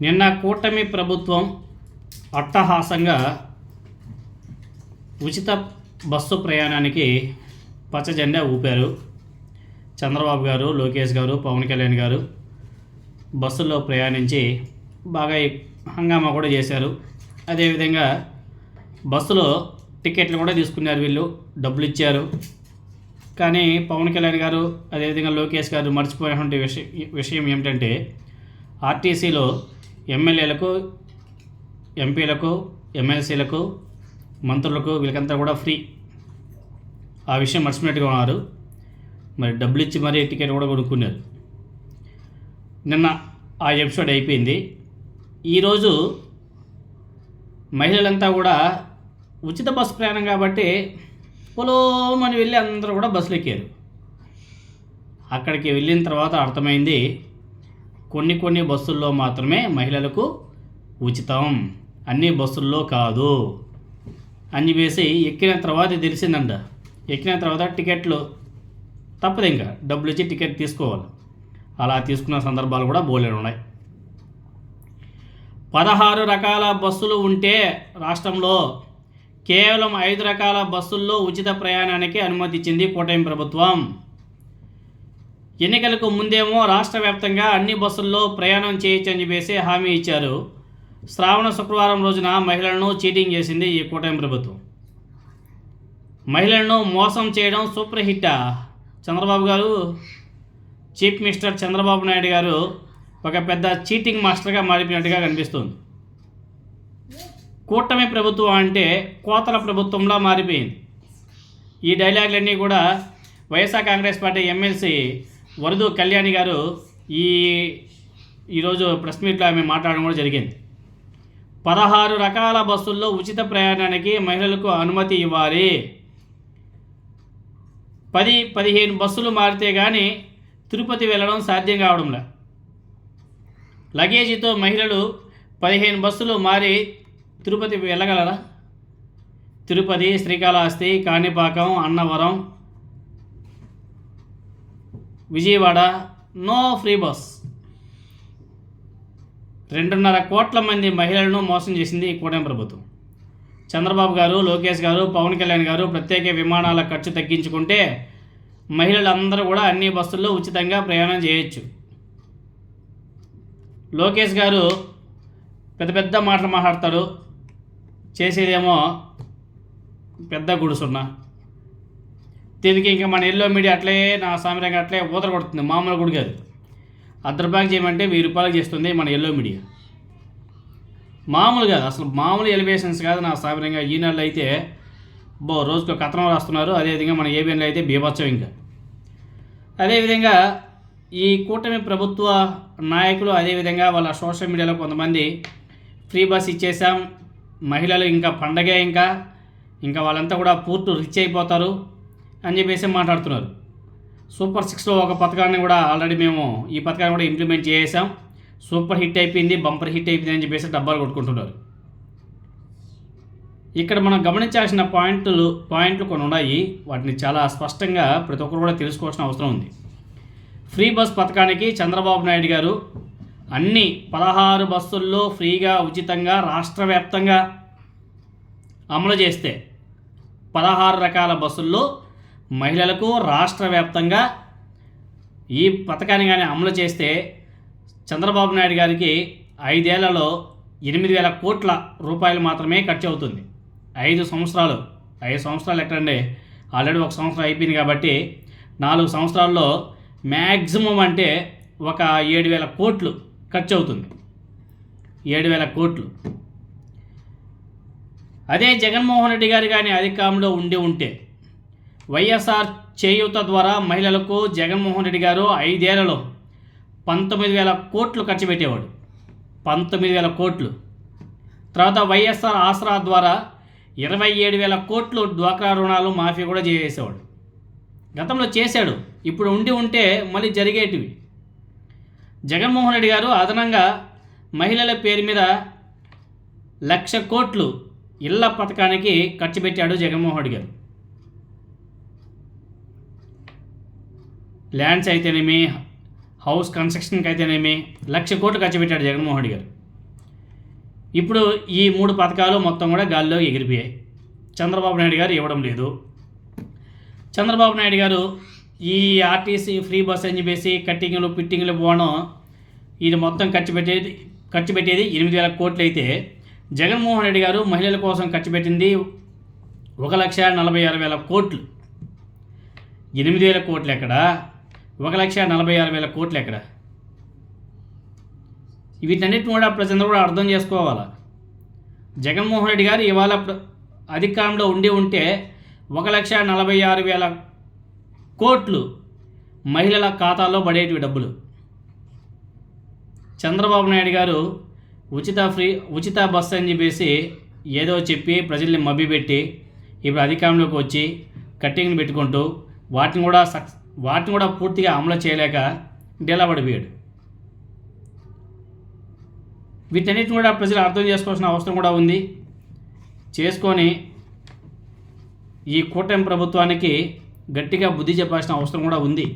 నిన్న కూటమి ప్రభుత్వం అట్టహాసంగా ఉచిత బస్సు ప్రయాణానికి పచ్చ జెండా ఊపారు. చంద్రబాబు గారు లోకేష్ గారు పవన్ కళ్యాణ్ గారు బస్సుల్లో ప్రయాణించి బాగా హంగామా కూడా చేశారు. అదేవిధంగా బస్సులో టికెట్లు కూడా తీసుకున్నారు వీళ్ళు డబ్బులు ఇచ్చారు. కానీ పవన్ కళ్యాణ్ గారు అదేవిధంగా లోకేష్ గారు మర్చిపోయినటువంటి విషయం విషయం ఏమిటంటే ఆర్టీసీలో ఎమ్మెల్యేలకు ఎంపీలకు ఎమ్మెల్సీలకు మంత్రులకు వీళ్ళకంతా కూడా ఫ్రీ. ఆ విషయం మర్చిపోయినట్టుగా ఉన్నారు. మరి డబ్బులు ఇచ్చి మరీ టికెట్ కూడా కొనుక్కున్నారు. నిన్న ఆ ఎపిసోడ్ అయిపోయింది. ఈరోజు మహిళలంతా కూడా ఉచిత బస్సు ప్రయాణం కాబట్టి పొలోమని వెళ్ళి అందరూ కూడా బస్సులు ఎక్కారు. అక్కడికి వెళ్ళిన తర్వాత అర్థమైంది కొన్ని కొన్ని బస్సుల్లో మాత్రమే మహిళలకు ఉచితం. అన్ని బస్సుల్లో కాదు. అని చెప్పేసి ఎక్కిన తర్వాత తెలిసిందంట. ఎక్కిన తర్వాత టికెట్లు తప్పదు ఇంకా. డబ్బులు ఇచ్చి టికెట్ తీసుకోవాలి. అలా తీసుకున్న సందర్భాలు కూడా బోలే ఉన్నాయి. పదహారు రకాల బస్సులు ఉంటే రాష్ట్రంలో కేవలం ఐదు రకాల బస్సుల్లో ఉచిత ప్రయాణానికి అనుమతి ఇచ్చింది కూటమి ప్రభుత్వం. ఎన్నికలకు ముందేమో రాష్ట్ర వ్యాప్తంగా అన్ని బస్సుల్లో ప్రయాణం చేయొచ్చని చెప్పేసి హామీ ఇచ్చారు. శ్రావణ శుక్రవారం రోజున మహిళలను చీటింగ్ చేసింది ఈ కూటమి ప్రభుత్వం. మహిళలను మోసం చేయడం సూపర్ హిట్. చంద్రబాబు గారు చీఫ్ మినిస్టర్ చంద్రబాబు నాయుడు గారు ఒక పెద్ద చీటింగ్ మాస్టర్గా మారిపోయినట్టుగా కనిపిస్తుంది. కూటమి ప్రభుత్వం అంటే కోతల ప్రభుత్వంలా మారిపోయింది. ఈ డైలాగులన్నీ కూడా YSR Congress party MLC Varadu Kalyani గారు ఈ ఈరోజు ప్రెస్ మీట్లో ఆమె మాట్లాడడం కూడా జరిగింది. పదహారు రకాల బస్సుల్లో ఉచిత ప్రయాణానికి మహిళలకు అనుమతి ఇవ్వాలి. పది పదిహేను బస్సులు మారితే కానీ తిరుపతి వెళ్ళడం సాధ్యం కావడంలా. లగేజీతో మహిళలు పదిహేను బస్సులు మారి Tirupati వెళ్ళగలరా? Tirupati Srikalahasti Kanipakam Annavaram Vijayawada no free bus. రెండున్నర కోట్ల మంది మహిళలను మోసం చేసింది ఈ కూటమి ప్రభుత్వం. చంద్రబాబు గారు లోకేష్ గారు పవన్ కళ్యాణ్ గారు ప్రత్యేక విమానాల ఖర్చు తగ్గించుకుంటే మహిళలందరూ కూడా అన్ని బస్సుల్లో ఉచితంగా ప్రయాణం చేయొచ్చు. లోకేష్ గారు పెద్ద పెద్ద మాటలు మాట్లాడతాడు చేసేదేమో పెద్ద గుడుసున్నా. దీనికి ఇంకా మన ఎల్లో మీడియా అట్లే నా సామిరంగా అట్లే ఊతర కొడుతుంది. మామూలు కూడా కాదు. అర్ధ రూపాయలు చేయమంటే వెయ్యి రూపాయలు చేస్తుంది మన ఎల్లో మీడియా. మామూలు కాదు. అసలు మామూలు ఎలివేషన్స్ కాదు నా సామిరంగా ఈనాళ్ళు అయితే బో రోజుకు కథనం రాస్తున్నారు. అదేవిధంగా మన ఏబిఎన్లో అయితే బీభత్సం ఇంకా. అదేవిధంగా ఈ కూటమి ప్రభుత్వ నాయకులు అదేవిధంగా వాళ్ళ సోషల్ మీడియాలో కొంతమంది ఫ్రీ బస్ ఇచ్చేసాం మహిళలు ఇంకా పండగే ఇంకా. ఇంకా వాళ్ళంతా కూడా పూర్తి రిచ్ అయిపోతారు. అని చెప్పేసి మాట్లాడుతున్నారు. సూపర్ సిక్స్లో ఒక పథకాన్ని కూడా ఆల్రెడీ మేము ఈ పథకాన్ని కూడా ఇంప్లిమెంట్ చేసాం. సూపర్ హిట్ అయిపోయింది బంపర్ హిట్ అయిపోయింది అని చెప్పేసి డబ్బాలు కొట్టుకుంటున్నారు. ఇక్కడ మనం గమనించాల్సిన పాయింట్లు పాయింట్లు కొన్ని ఉన్నాయి. వాటిని చాలా స్పష్టంగా ప్రతి ఒక్కరు కూడా తెలుసుకోవాల్సిన అవసరం ఉంది. ఫ్రీ బస్ పథకానికి చంద్రబాబు నాయుడు గారు అన్ని పదహారు బస్సుల్లో ఫ్రీగా ఉచితంగా రాష్ట్ర వ్యాప్తంగా అమలు చేస్తే పదహారు రకాల బస్సుల్లో మహిళలకు రాష్ట్ర వ్యాప్తంగా ఈ పథకాన్ని కానీ అమలు చేస్తే చంద్రబాబు నాయుడు గారికి ఐదేళ్ళలో ఎనిమిది వేల కోట్ల రూపాయలు మాత్రమే ఖర్చు అవుతుంది. ఐదు సంవత్సరాలు ఐదు సంవత్సరాలు ఎక్కడండి? ఆల్రెడీ ఒక సంవత్సరం అయిపోయింది కాబట్టి నాలుగు సంవత్సరాల్లో మ్యాక్సిమం అంటే ఒక ఏడు వేల కోట్లు ఖర్చు అవుతుంది. ఏడు వేల కోట్లు. అదే జగన్మోహన్ రెడ్డి గారు కానీ అధికారంలో ఉండి ఉంటే వైఎస్ఆర్ చేయూత ద్వారా మహిళలకు జగన్మోహన్ రెడ్డి గారు ఐదేళ్ళలో పంతొమ్మిది వేల కోట్లు ఖర్చు పెట్టేవాడు. పంతొమ్మిది వేల కోట్లు. తర్వాత వైఎస్ఆర్ ఆసరా ద్వారా ఇరవై ఏడు వేల కోట్లు డ్వాక్రా రుణాలు మాఫీ కూడా చేసేవాడు. గతంలో చేశాడు. ఇప్పుడు ఉండి ఉంటే మళ్ళీ జరిగేటివి. జగన్మోహన్ రెడ్డి గారు అదనంగా మహిళల పేరు మీద లక్ష కోట్లు ఇళ్ళ పథకానికి ఖర్చు పెట్టాడు జగన్మోహన్ రెడ్డి గారు. ల్యాండ్స్ అయితేనేమి హౌస్ కన్స్ట్రక్షన్కి అయితేనేమి లక్ష కోట్లు ఖర్చు పెట్టాడు జగన్మోహన్ రెడ్డి గారు. ఇప్పుడు ఈ మూడు పథకాలు మొత్తం కూడా గాల్లో ఎగిరిపోయాయి. చంద్రబాబు నాయుడు గారు ఇవ్వడం లేదు. చంద్రబాబు నాయుడు గారు ఈ ఆర్టీసీ ఫ్రీ బస్ అని చెప్పేసి కట్టింగ్లు పిట్టింగ్లు పోవడం ఇది మొత్తం ఖర్చు పెట్టేది ఖర్చు పెట్టేది ఎనిమిది వేల కోట్లు అయితే జగన్మోహన్ రెడ్డి గారు మహిళల కోసం ఖర్చు పెట్టింది ఒక లక్ష నలభై ఆరు వేల కోట్లు. ఎనిమిది వేల కోట్లు ఎక్కడ? ఒక లక్ష నలభై ఆరు వేల కోట్లు ఎక్కడ? వీటన్నిటిని కూడా ప్రజలందరూ కూడా అర్థం చేసుకోవాలి? జగన్మోహన్ రెడ్డి గారు ఇవాళ ప్ర- అధికారంలో ఉండి ఉంటే ఒక లక్ష నలభై ఆరు వేల కోట్లు మహిళల ఖాతాలో పడేటివి డబ్బులు. చంద్రబాబు నాయుడు గారు ఉచిత ఫ్రీ ఉచిత బస్సు అని చెప్పేసి ఏదో చెప్పి ప్రజల్ని మభ్యపెట్టి ఇప్పుడు అధికారంలోకి వచ్చి కట్టింగ్ని పెట్టుకుంటూ వాటిని కూడా సక్సెస్ వాటిని కూడా పూర్తిగా అమలు చేయలేక డేలా పడిపోయాడు వీటన్నిటిని కూడా ప్రజలు అర్థం చేసుకోవాల్సిన అవసరం కూడా ఉంది. చేసుకొని ఈ కూటమి ప్రభుత్వానికి గట్టిగా బుద్ధి చెప్పాల్సిన అవసరం కూడా ఉంది.